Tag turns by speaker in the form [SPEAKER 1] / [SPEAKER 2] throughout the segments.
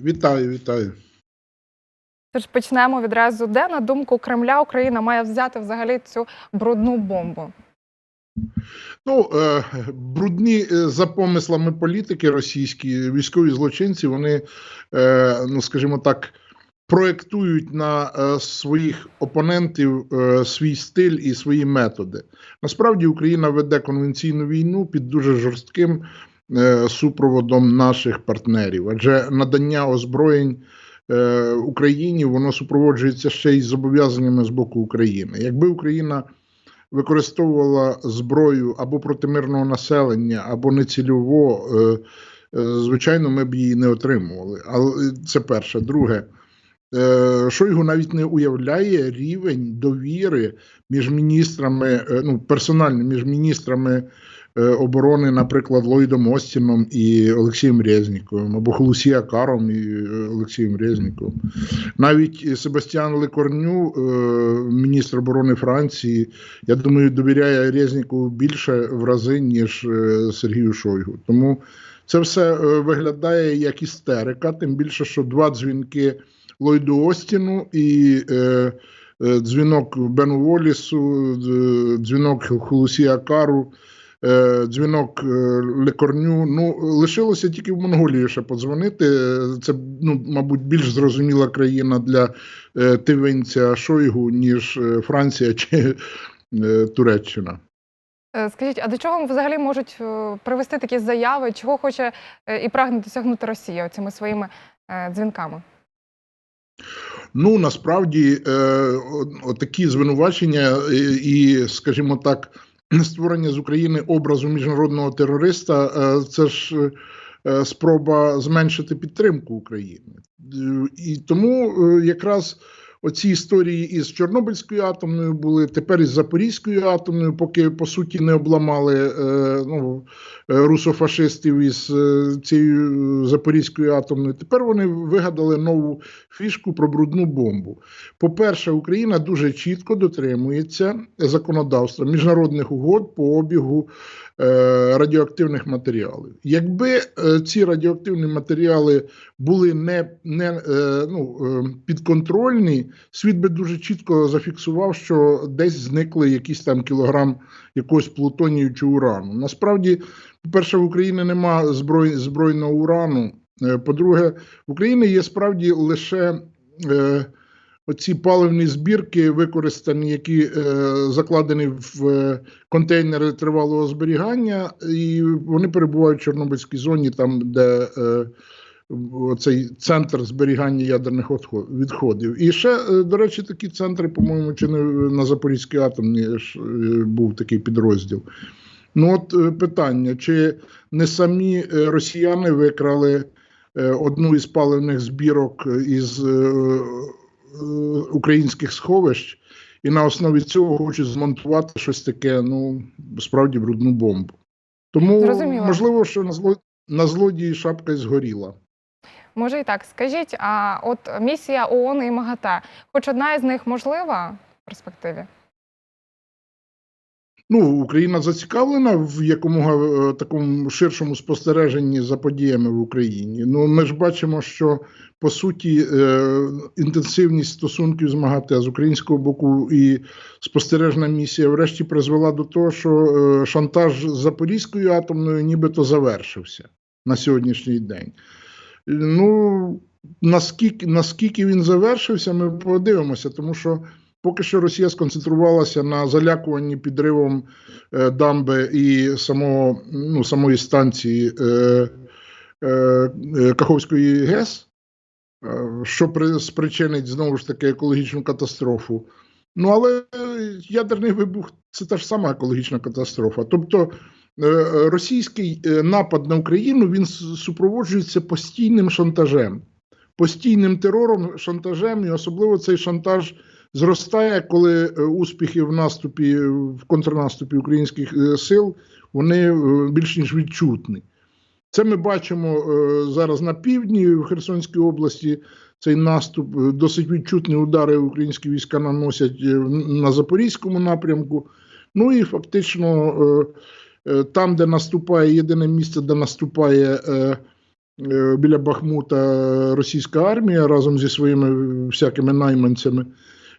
[SPEAKER 1] Вітаю, вітаю.
[SPEAKER 2] Тож почнемо відразу. Де на думку Кремля Україна має взяти взагалі цю брудну бомбу?
[SPEAKER 1] Ну, е, брудні е, за помислами політики російські військові злочинці, вони, е, ну скажімо так, проєктують на е, своїх опонентів е, свій стиль і свої методи. Насправді Україна веде конвенційну війну під дуже жорстким супроводом наших партнерів, адже надання озброєнь. е, Україні воно супроводжується ще й зобов'язаннями з боку України. Якби Україна використовувала зброю або проти мирного населення, або нецільово, е, е, звичайно, ми б її не отримували. Але це перше. Друге, е, Шойгу навіть не уявляє рівень довіри між міністрами, е, ну персонально між міністрами. Е, Оборони, наприклад, Ллойдом Остіном і Олексієм Резніковим, або Холусія Каром і е, Олексієм Резніковим. Навіть Себастьян Лекорню, е, міністр оборони Франції, я думаю, довіряє Резнікову більше в рази, ніж Сергію Шойгу. Тому це все виглядає як істерика, тим більше, що два дзвінки Ллойду Остіну і дзвінок Бену Волісу, дзвінок Холусія Кару. Е, Дзвінок е, Лекорню. Ну, лишилося тільки в Монголію ще подзвонити. Це, ну, мабуть, більш зрозуміла країна для е, тивинця Шойгу, ніж Франція чи Туреччина.
[SPEAKER 2] Скажіть, а до чого взагалі можуть привести такі заяви? Чого хоче і прагне досягнути Росія цими своїми дзвінками?
[SPEAKER 1] Ну насправді такі звинувачення і, скажімо так, створення з України образу міжнародного терориста е, це ж е, спроба зменшити підтримку України. Е, І тому е, якраз оці історії із Чорнобильською атомною були, тепер із Запорізькою атомною, поки по суті не обламали е, ну, е, русофашистів із е, цією Запорізькою атомною. Тепер вони вигадали нову фішку про брудну бомбу. По-перше, Україна дуже чітко дотримується законодавства міжнародних угод по обігу радіоактивних матеріалів. Якби ці радіоактивні матеріали були не, не ну, е, світ би дуже чітко зафіксував, що десь зникли якісь там кілограм якогось плутонію чи урану. Насправді, по-перше, в Україні нема зброй, збройного урану. Е, По-друге, в Україні є справді лише е, оці паливні збірки, використані, які е, закладені в е, контейнери тривалого зберігання, і вони перебувають в Чорнобильській зоні, там, де е, цей центр зберігання ядерних відходів. І ще, е, до речі, такі центри, по-моєму, чи не на Запорізькій атомній е, був такий підрозділ. Ну, от е, питання: чи не самі росіяни викрали одну із паливних збірок із українських сховищ, і на основі цього хочуть змонтувати щось таке, ну, справді брудну бомбу. Тому
[SPEAKER 2] Зрозуміло.
[SPEAKER 1] можливо, що на зло на злодії шапка й згоріла.
[SPEAKER 2] Може і так. Скажіть, а от місія ООН і МАГАТЕ, хоч одна із них можлива в перспективі?
[SPEAKER 1] Ну, Україна зацікавлена в якомога е, такому ширшому спостереженні за подіями в Україні. Ну, ми ж бачимо, що по суті е, інтенсивність стосунків з МАГАТЕ з українського боку і спостережна місія, врешті, призвела до того, що е, шантаж Запорізькою атомною нібито завершився на сьогоднішній день. Ну, наскільки, наскільки він завершився, ми подивимося, тому що. Поки що Росія сконцентрувалася на залякуванні підривом е, дамби і самого, ну, самої станції е, е, е, Каховської ГЕС, е, що при, спричинить знову ж таки екологічну катастрофу. Ну, але е, ядерний вибух це та ж сама екологічна катастрофа. Тобто російський е, напад на Україну він супроводжується постійним шантажем, постійним терором, шантажем, і особливо цей шантаж зростає, коли е, успіхи в наступі, в контрнаступі українських е, сил вони е, більш ніж відчутні. Це ми бачимо е, зараз на півдні в Херсонській області. Цей наступ е, досить відчутні удари українські війська наносять е, на Запорізькому напрямку. Ну і фактично е, е, там, де наступає єдине місце, де наступає е, е, біля Бахмута російська армія разом зі своїми всякими найманцями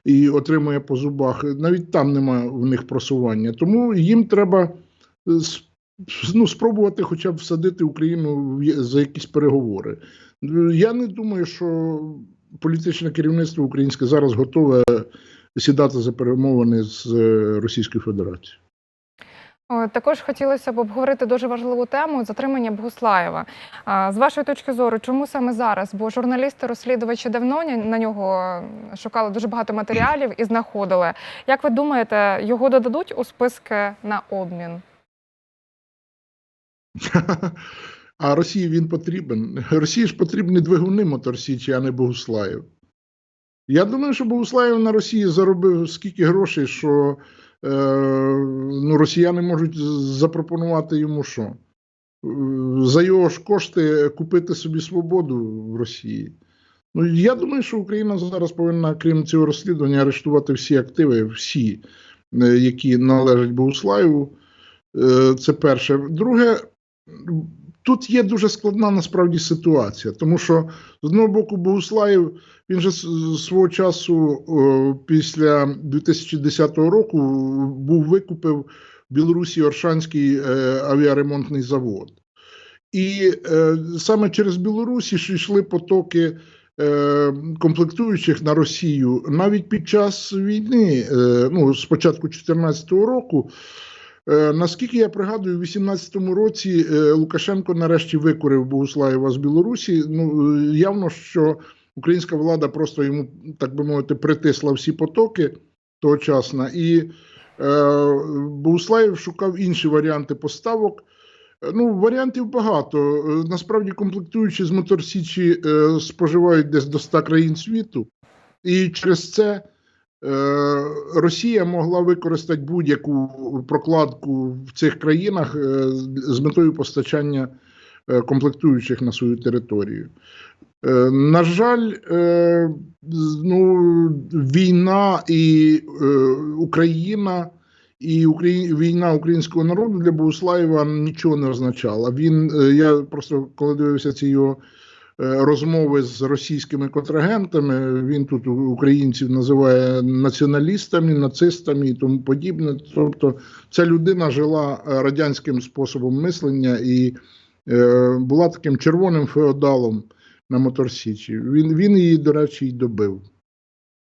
[SPEAKER 1] і отримує по зубах. Навіть там немає в них просування. Тому їм треба е, ну, спробувати хоча б всадити Україну за якісь переговори. Е, Я не думаю, що політичне керівництво українське зараз готове сідати за перемовини з е, Російською Федерацією.
[SPEAKER 2] О, Також хотілося б обговорити дуже важливу тему затримання Богуслаєва. З вашої точки зору, чому саме зараз? Бо журналісти-розслідувачі давно на нього шукали дуже багато матеріалів і знаходили. Як ви думаєте, його додадуть у списки на обмін?
[SPEAKER 1] А Росії він потрібен. Росії ж потрібні двигуни моторсічі, а не Богуслаєв. Я думаю, що Богуслаєв на Росії заробив скільки грошей, що е, ну, росіяни можуть запропонувати йому що? Е, За його ж кошти купити собі свободу в Росії. Ну, я думаю, що Україна зараз повинна, крім цього розслідування, арештувати всі активи, всі, е, які належать Богуслаєву. Е, Це перше. Друге, тут є дуже складна насправді ситуація, тому що з одного боку Богуслаєв він же свого часу після 2010 року був викупив в Білорусі Оршанський е, авіаремонтний завод. І е, саме через Білорусі йшли потоки е, комплектуючих на Росію навіть під час війни, е, ну, з початку 2014 року. Е, Наскільки я пригадую, у 2018 році е, Лукашенко нарешті викурив Богуслаєва з Білорусі. Ну е, явно, що українська влада просто йому, так би мовити, притисла всі потоки тогочасно, і е, Богуслаєв шукав інші варіанти поставок. Ну, варіантів багато. Насправді, комплектуючі з Моторсічі е, споживають десь до 100 країн світу, і через це Росія могла використати будь-яку прокладку в цих країнах е, з метою постачання е, комплектуючих на свою територію. Е, На жаль, е, ну, війна і е, Україна. І Украї... війна українського народу для Богуслаєва нічого не означала. Він е, я просто коли дивився ці його е, розмови з російськими контрагентами. Він тут українців називає націоналістами, нацистами і тому подібне. Тобто, ця людина жила е, радянським способом мислення і е, була таким червоним феодалом на Моторсічі. Він, він її, до речі, й добив.